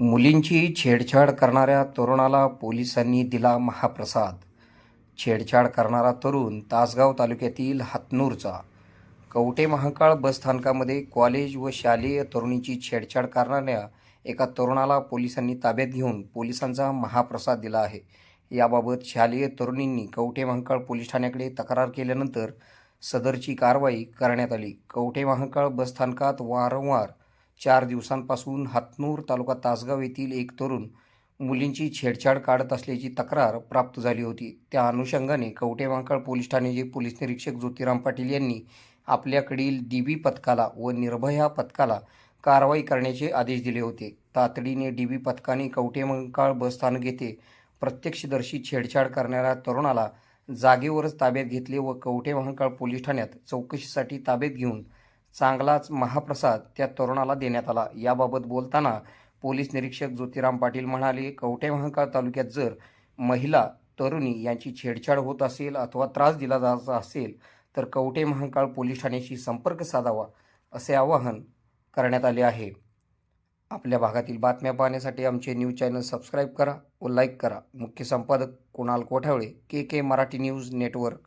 मुलींची छेडछाड करणाऱ्या तरुणाला पोलिसांनी दिला महाप्रसाद. छेडछाड करणारा तरुण तासगाव तालुक्यातील हातनूरचा. कवटे महाकाळ बसस्थानकामध्ये कॉलेज व शालेय तरुणीची छेडछाड करणाऱ्या एका तरुणाला पोलिसांनी ताब्यात घेऊन पोलिसांचा महाप्रसाद दिला आहे. याबाबत शालेय तरुणींनी कवठे महाकाळ पोलीस ठाण्याकडे तक्रार केल्यानंतर सदरची कारवाई करण्यात आली. कवठे महाकाळ बसस्थानकात वारंवार चार दिवसांपासून हातनूर तालुका तासगाव येथील एक तरुण मुलींची छेडछाड काढत असल्याची तक्रार प्राप्त झाली होती. त्या अनुषंगाने कवठे पोलीस ठाण्याचे पोलीस निरीक्षक ज्योतिराम पाटील यांनी आपल्याकडील डी बी पथकाला व निर्भया पथकाला कारवाई करण्याचे आदेश दिले होते. तातडीने डी बी पथकाने कवटेमंकाळ बसस्थानक येथे प्रत्यक्षदर्शी छेडछाड करणाऱ्या तरुणाला जागेवरच ताब्यात घेतले व कवटेमहांकाळ पोलीस ठाण्यात चौकशीसाठी ताब्यात घेऊन चांगलाच महाप्रसाद त्या तरुणाला देण्यात आला. याबाबत बोलताना पोलीस निरीक्षक ज्योतिराम पाटील म्हणाले कवठे महाकाळ तालुक्यात जर महिला तरुणी यांची छेडछाड होत असेल अथवा त्रास दिला जात असेल तर कवठे महाकाळ पोलीस ठाण्याशी संपर्क साधावा असे आवाहन करण्यात आले आहे. आपल्या भागातील बातम्या पाहण्यासाठी आमचे न्यूज चॅनल सबस्क्राईब करा व लाईक करा. मुख्य संपादक Kunal Kothawale K K Marathi news network.